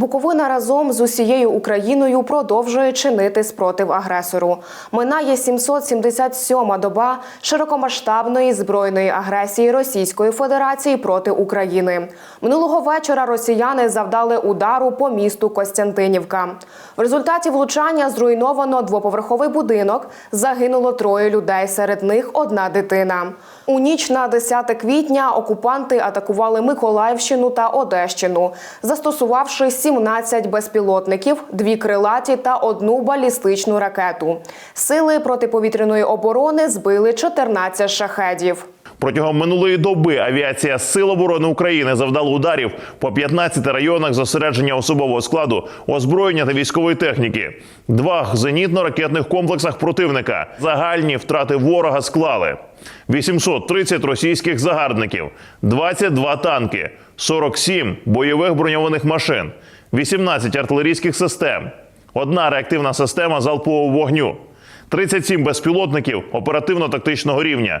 Буковина разом з усією Україною продовжує чинити спротив агресору. Минає 777-ма доба широкомасштабної збройної агресії Російської Федерації проти України. Минулого вечора росіяни завдали удару по місту Костянтинівка. В результаті влучання зруйновано двоповерховий будинок. Загинуло троє людей. Серед них одна дитина. У ніч на 10 квітня окупанти атакували Миколаївщину та Одещину, застосувавши 17 безпілотників, дві крилаті та одну балістичну ракету. Сили протиповітряної оборони збили 14 шахедів. Протягом минулої доби авіація Сил оборони України завдала ударів по 15 районах зосередження особового складу, озброєння та військової техніки. Два зенітно-ракетних комплексах противника. Загальні втрати ворога склали 830 російських загарбників, 22 танки, 47 бойових броньованих машин, 18 артилерійських систем, одна реактивна система залпового вогню, 37 безпілотників оперативно-тактичного рівня.